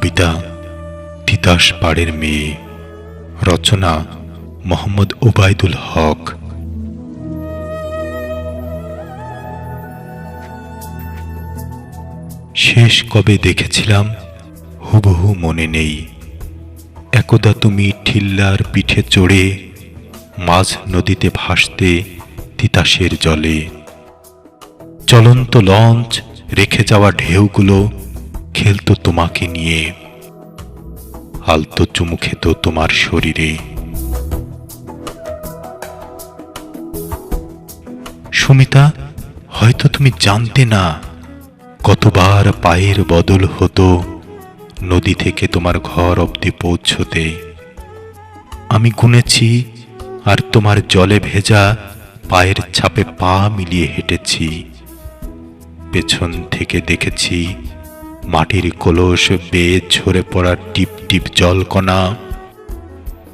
কবিতা, তিতাস পাড়ের মেয়ে, রচনা মোহাম্মদ ওবায়দুল হক। শেষ কবে দেখেছিলাম, হুবহু মনে নেই। একদা তুমি ঠিল্লার পিঠে চড়ে, মাঝ নদীতে ভাসতে তিতাসের জলে। চলন্ত লঞ্চ রেখে যাওয়া ঢেউগুলো খেলতো তোমাকে নিয়ে আলতো চুমু খেত তোমার শরীরে। সুমিতা, হয়তো তুমি জানতে না, কতবার পায়ের বদল হতো নদী থেকে তোমার ঘর অবধি পৌঁছতে। আমি গুনেছি আর তোমার জলে ভেজা পায়ের ছাপে পা মিলিয়ে হেঁটেছি। পেছন থেকে দেখেছি মাটির কলস বেয়ে ঝরে পড়া টিপ টিপ জলকণা।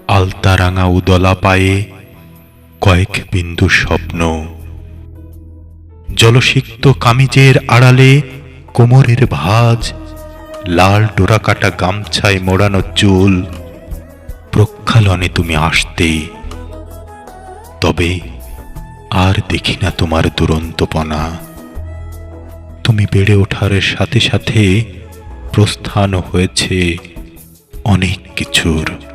আলতা রাঙা উদলা পায়ে কয়েক বিন্দু স্বপ্ন। জলসিক্ত কামিজের আড়ালে কোমরের ভাঁজ, লাল ডোরাকাটা গামছায় মোড়ানো চুল। প্রক্ষালনে তুমি আসতে, তবে আর দেখি না তোমার দুরন্তপনা। তুমি বেড়ে ওঠার সাথে সাথে প্রস্থান হয়েছে অনেক কিছুর।